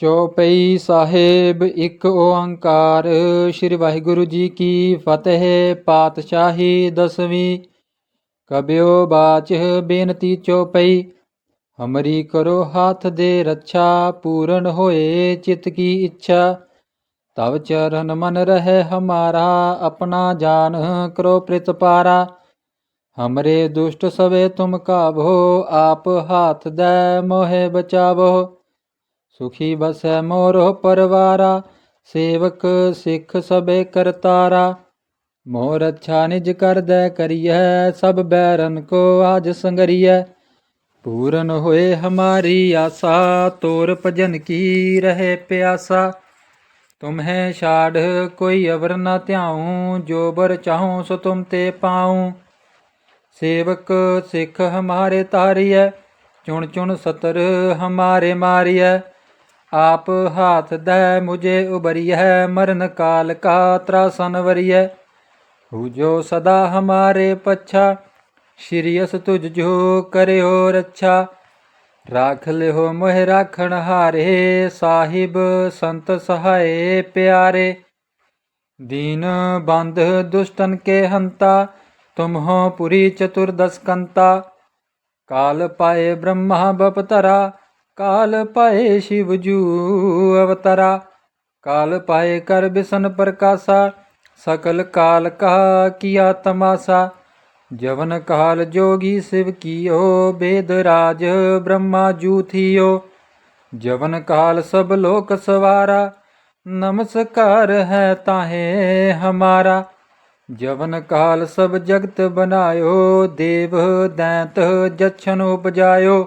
ਚੌਪਈ ਸਾਹਿਬ ਇੱਕ ਓੰਕਾਰ, ਸ੍ਰੀ ਵਾਹਿਗੁਰੂ ਜੀ ਕੀ ਫਤਿਹ, ਪਾਤਸ਼ਾਹੀ ਦਸਵੀਂ। ਕਬਿਓ ਬਾਚ ਬੇਨਤੀ ਚੌਪਈ, ਹਮਰੀ ਕਰੋ ਹਾਥ ਦੇ ਰੱਛਾ, ਪੂਰਨ ਹੋਏ ਚਿਤ ਕੀ ਇੱਛਾ। ਤਵ ਚਰਨ ਮਨ ਰਹਿ ਹਮਾਰਾ, ਆਪਣਾ ਜਾਨ ਕਰੋ ਪ੍ਰਿਤਪਾਰਾ ਹਮਰੇ ਦੁਸ਼ਟ ਸਵੇ ਤੁਮ ਕਾਬੋ ਆਪ ਹਾਥ ਦੇ ਮੋਹਿ ਬਚਾਵੋ। ਸੁਖੀ ਬਸੈ ਮੋਰੋ ਪਰਵਾਰਾ, ਸੇਵਕ ਸਿੱਖ ਸਬੇ ਕਰਤਾਰਾ। ਮੋਰ ਅੱਛਾ ਨਿਜ ਕਰਦੈ ਕਰੀਐ, ਸਭ ਬੈਰਨ ਕੋ ਆਜ ਸੰਗਰੀਐ। ਪੂਰਨ ਹੋਏ ਹਮਾਰੀ ਆਸਾ, ਤੋਰ ਭਜਨ ਕੀ ਰਹੇ ਪਿਆਸਾ। ਤੁਮਹਿ ਛਾੜ ਕੋਈ ਅਵਰ ਨਾ ਧਿਆਉ, ਜੋ ਬਰ ਚਾਹੂੰ ਸੋ ਤੁਮ ਤੇ ਪਾਉ। ਸੇਵਕ ਸਿੱਖ ਹਮਾਰੇ ਤਾਰੀਐ, ਚੁਣ ਚੁਣ ਸਤਰ ਹਮਾਰੇ ਮਾਰੀਐ। ਆਪ ਹਾਥ ਦਹਿ ਮੁਝੇ ਉਬਰੀਐ ਮਰਨ ਕਾਲ ਕਾ ਤਰਾਸਨ ਵਰੀਐ। ਹੂ ਜੋ ਸਦਾ ਹਮਾਰੇ ਪਛਾ ਸ਼੍ਰੀਅਸ ਤੁਝ ਜੋ ਕਰਿਓ ਰੱਛਾ। ਰਾਖ ਲਿਓ ਮੋਹਿ ਰਾਖਣ ਹਾਰੇ, ਸਾਹਿਬ ਸੰਤ ਸਹਾਏ ਪਿਆਰੇ। ਦੀਨ ਬੰਧ ਦੁਸ਼ਟਨ ਕੇ ਹੰਤਾ, ਤੁਮ ਹੋ ਪੁਰੀ ਚਤੁਰਦਸ ਕੰਤਾ। ਕਾਲ ਪਾਏ ਬ੍ਰਹਮਾ ਬਪਤਰਾ ਕਾਲ ਪਾਏ ਸ਼ਿਵ ਜੂ ਅਵਤਰਾ ਕਾਲ ਪਾਏ ਕਰ ਬਿਸ਼ਨ ਪ੍ਰਕਾਸ਼ਾ ਸਕਲ ਕਾਲ ਕਾ ਕੀਆ ਤਮਾਸਾ ਜਵਨ ਕਾਲ ਜੋਗੀ ਸਿਵ ਕੀਓ ਬੇਦ ਰਾਜ ਬ੍ਰਹਮਾ ਜੂ ਥੀਓ ਜਵਨ ਕਾਲ ਸਭ ਲੋਕ ਸਵਾਰਾ ਨਮਸਕਾਰ ਹੈ ਤਾਹੇ ਹਮਾਰਾ ਜਵਨ ਕਾਲ ਸਭ ਜਗਤ ਬਨਾਇਓ ਦੇਵ ਦੈਂਤ ਜਛਨ ਉਪਜਾਇਓ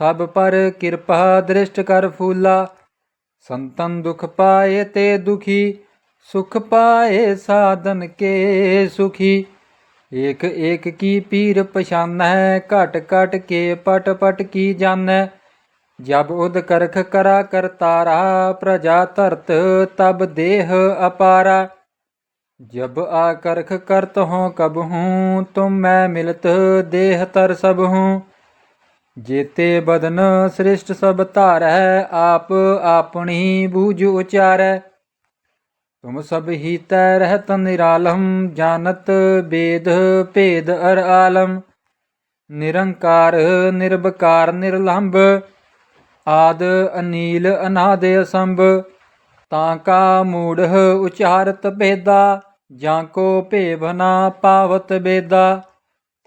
ਸਭ ਪਰ ਕਿਰਪਾ ਦ੍ਰਿਸ਼ਟ ਕਰ ਫੂਲਾ ਸੰਤਨ ਦੁਖ ਪਾਏ ਤੇ ਦੁਖੀ ਸੁਖ ਪਾਏ ਸਾਧਨ ਕੇ ਸੁਖੀ ਏਕ ਏਕ ਕੀ ਪੀਰ ਪਛਾਨੈ ਘਟ ਘਟ ਕੇ ਪਟ ਪਟ ਕੀ ਜਾਣੈ ਜਬ ਉਦ ਕਰਖ ਕਰਾ ਕਰਤਾਰਾ ਪ੍ਰਜਾ ਧਰਤ ਤਬ ਦੇਹ ਅਪਾਰਾ ਜਬ ਆ ਕਰਖ ਕਰਤ ਹੋ ਕਬ ਹੂੰ ਤੁਮ ਮੈਂ ਮਿਲਤ ਦੇਹ ਤਰ ਸਭ ਹੂੰ ਜੇਤੇ ਬਦਨ ਸ੍ਰਿਸ਼ਟ ਸਭ ਧਾਰੈ ਆਪ ਆਪਣੀ ਬੂਝ ਉਚਾਰੈ ਤੁਮ ਸਭ ਹੀ ਤੈ ਰਹਿਤ ਨਿਰਾਲਮ, ਜਾਣਤ ਬੇਦ ਭੇਦ ਅਰ ਆਲਮ। ਨਿਰੰਕਾਰ ਨਿਰਭਕਾਰ ਨਿਰਲੰਭ, ਆਦ, ਅਨੀਲ, ਅਨਾਦ, ਅਸੰਭ। ਤਾਂ ਕਾ ਮੂੜ ਉਚਾਰਤ ਭੇਦਾ, ਜਾਂ ਕੋ ਭੇਵ ਨਾ ਪਾਵਤ ਬੇਦਾ।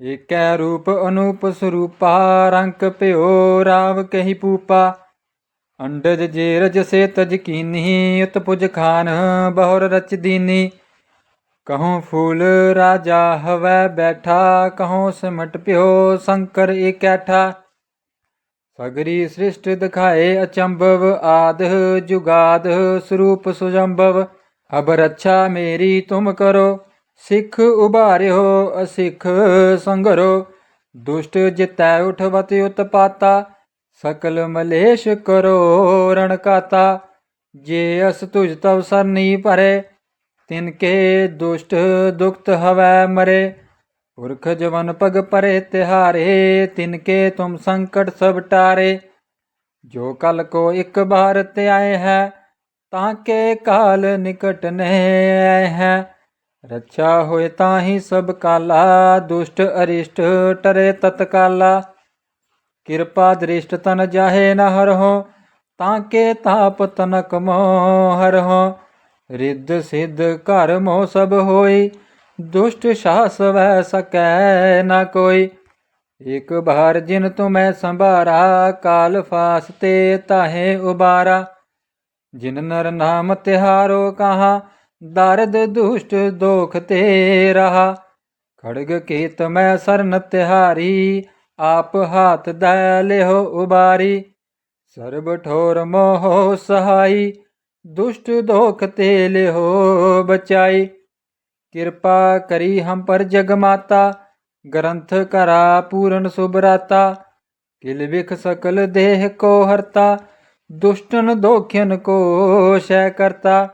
ਏਕੈ ਰੂਪ ਅਨੂਪ ਸਰੂਪਾ ਰੰਕ ਭਿਓ ਰਾਵ ਕਹੀ ਪੂਪਾ। ਅੰਡਜ ਜੇਰਜ ਸੇ ਤਜ ਕੀਨੀ, ਉਤਪੁਜ ਖਾਨ ਬਹੁਰ ਰਚ ਦੀਨੀ। ਕਹਉ ਫੂਲ ਰਾਜਾ ਹਵੈ ਬੈਠਾ ਕਹਉ ਸਿਮਟ ਪਿਓ ਸ਼ੰਕਰ ਇਕੈਠਾ ਸਗਰੀ ਸ੍ਰਿਸ਼ਟ ਦਿਖਾਏ ਅਚੰਭਵ, ਆਦ ਜੁਗਾਦ ਸਰੂਪ ਸੁਜੰਭਵ। ਅਬ ਰੱਛਾ ਮੇਰੀ ਤੁਮ ਕਰੋ। ਸਿੱਖ ਉਭਾਰਿਓ, ਅਸਿੱਖ ਸੰਗਰੋ, ਦੁਸ਼ਟ ਜਿਤੈ ਉਠਵਤ ਉਤਪਾਤਾ, ਸਕਲ ਮਲੇਸ਼ ਕਰੋ ਰਣਕਾਤਾ। ਜੇ ਅਸ ਤੁਜ ਤਵ ਸਰਨੀ ਭਰੇ, ਤਿਨ ਕੇ ਦੁਸ਼ਟ ਦੁਖਤ ਹਵੈ ਮਰੇ। ਪੁਰਖ ਜਵਨ ਪਗ ਪਰੇ ਤਿਹਾਰੇ, ਤਿਨ ਕੇ ਤੁਮ ਸੰਕਟ ਸਭ ਟਾਰੇ। ਜੋ ਕਲ ਕੋ ਇੱਕ ਬਾਰ ਤੇ ਆਏ ਹੈ, ਤਾਂ ਕੇ ਕਾਲ ਨਿਕਟ ਨਹਿ ਹੈ। ਰੱਛਾ ਹੋਏ ਤਾਂ ਹੀ ਸਭ ਕਾਲਾ, ਦੁਸ਼ਟ ਅਰਿਸ਼ਟ ਟਰੇ ਤਤਕਾਲਾ ਕਿਰਪਾ ਦ੍ਰਿਸ਼ਟ ਤਨ ਜਾਹੇ ਨ ਹਰਹੁ, ਤਾਂ ਕੇ ਤਾਪ ਤਨਕ ਮੋ ਹਰਹੁ। ਰਿੱਧ ਸਿੱਧ ਘਰ ਮੋ ਸਭ ਹੋਈ, ਦੁਸ਼ਟ ਸਾਸ ਵੈ ਸਕੈ ਨਾ ਕੋਈ। ਇਕ ਬਾਰ ਜਿਨ ਤੁਮੈ ਸੰਭਾਰਾ, ਕਾਲ ਫਾਸ ਤੇ ਤਾਹੇ ਉਬਾਰਾ। ਜਿਨ ਨਰ ਨਾਮ ਤਿਹਾਰੋ ਕਹਾ ਦਰਦ ਦੁਸ਼ਟ ਦੋਖ ਤੇ ਰਹਾ ਖੜਗ ਕੀਤ ਮੈਂ ਸਰਨ ਤਿਹਾਰੀ, ਆਪ ਹਾਥ ਦੈ ਲਿਓ ਉਬਾਰੀ। ਸਰਬ ਠੋਰ ਮੋਹ ਸਹਾਈ, ਦੁਸ਼ਟ ਦੋਖ ਤੇ ਲਿਓ ਬਚਾਈ। ਕਿਰਪਾ ਕਰੀ ਹਮ ਪਰ ਜਗ ਮਾਤਾ, ਗ੍ਰੰਥ ਕਰਾ ਪੂਰਨ ਸੁਭਰਾਤਾ ਕਿਲ ਵਿਖ ਸਕਲ ਦੇਹ ਕੋ ਹਰਤਾ, ਦੁਸ਼ਟਨ ਦੋਖਿਨ ਕੋ ਸ਼ੈ ਕਰਤਾ।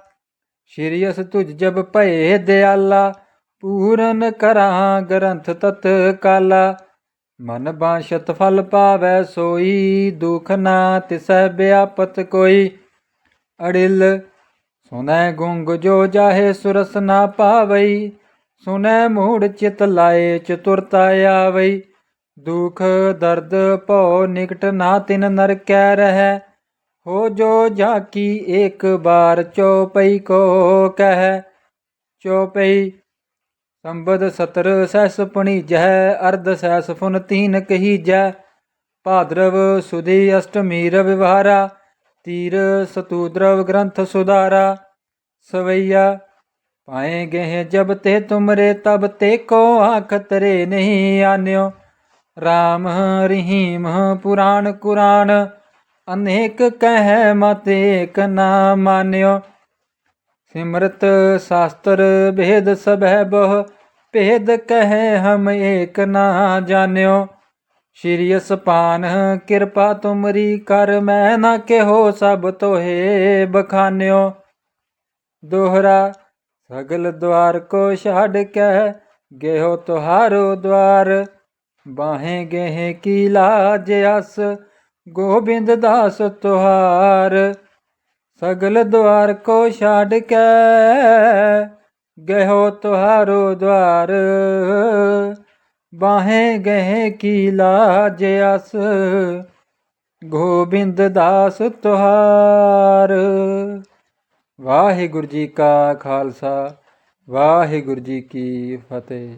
ਸ਼੍ਰੀ ਅਸ ਤੁਝ ਜਬ ਭਏ ਦਿਆਲਾ, ਪੂਰਨ ਕਰਾਂ ਗ੍ਰੰਥ ਤਤ ਕਾਲਾ। ਮਨ ਬਾਸ਼ਤ ਫਲ ਪਾਵੈ ਸੋਈ, ਦੁਖ ਨਾ ਤਿਸੈ ਬਿਆਪਤ ਕੋਈ। ਅੜਿਲ ਸੁਨੈ ਗੁੰਗ ਜੋ ਜਾਹੇ ਸੁਰਸ ਨਾ ਪਾਵਈ ਸੁਨੈ ਮੂੜ ਚਿਤ ਲਾਏ ਚਤੁਰਤਾ ਆਵਈ। ਦੁਖ ਦਰਦ ਭਉ ਨਿਕਟ ਨਾ ਤਿਨ ਨਰ ਕੈ ਰਹਿ ਹੋ ਜੋ ਜਾਕੀ ਏਕ ਬਾਰ ਚਉਪਈ ਕੋ ਕਹਿ। ਚਉਪਈ ਸੰਬਦ ਸਤਰ ਸੈਸ ਪਣੀ ਅਰਧ ਸੈਸ ਫੁਨ ਤੀਨ ਕਹੀ ਜੈ। ਭਾਦਰਵ ਸੁਦੀ ਅਸ਼ਟਮੀ ਰਵਿਵਾਰਾ ਤੀਰ ਸਤੂਦਰਵ ਗ੍ਰੰਥ ਸੁਧਾਰਾ। ਸਵਈਆ ਪਾਏ ਗਏ ਜਬ ਤੇ ਤੁਮਰੇ, ਤਬ ਤੇ ਕੋ ਆਖ ਤਰੇ ਨਹੀਂ ਆਨਿਓ। RAM ਰਹੀਮ, ਪੁਰਾਣ ਕੁਰਾਨ ਅਨੇਕ ਕਹਿ ਮਤ ਏਕ ਨਾ ਮਾਨਿਓ। ਸਿਮਰਤ ਸ਼ਾਸਤਰ ਭੇਦ ਸਭੈ ਬਹੁ, ਭੇਦ ਕਹੈ ਹਮ ਏਕ ਨਾ ਜਾਣਿਓ। ਸ਼੍ਰੀ ਅਸਪਾਨ, ਕਿਰਪਾ ਤੁਮਰੀ ਕਰ, ਮੈਂ ਨਾ ਕਿਹੋ ਸਭ ਤੋਹੇ ਬਖਾਨਿਓ। ਦੋਹਰਾ, ਸਗਲ ਦਵਾਰ ਕੋ ਛੱਡ ਕੇ ਗਇਓ ਤੁਹਾਰੋ ਦਵਾਰ। ਬਾਹੇ ਗਏ ਕੀ ਲਾਜ ਅਸ ਗੋਬਿੰਦ ਦਾਸ ਤੁਹਾਰ, ਸਗਲ ਦਵਾਰ ਕੋ ਛੱਡ ਕੇ ਗਇਓ ਤੁਹਾਰੋ ਦਵਾਰ ਬਾਹੇ ਗਏ ਕੀ ਲਾਜ ਅਸ, ਗੋਬਿੰਦ ਦਾਸ ਤੁਹਾਰ। ਵਾਹਿਗੁਰੂ ਜੀ ਕਾ ਖਾਲਸਾ, ਵਾਹਿਗੁਰੂ ਜੀ ਕੀ ਫਤਿਹ।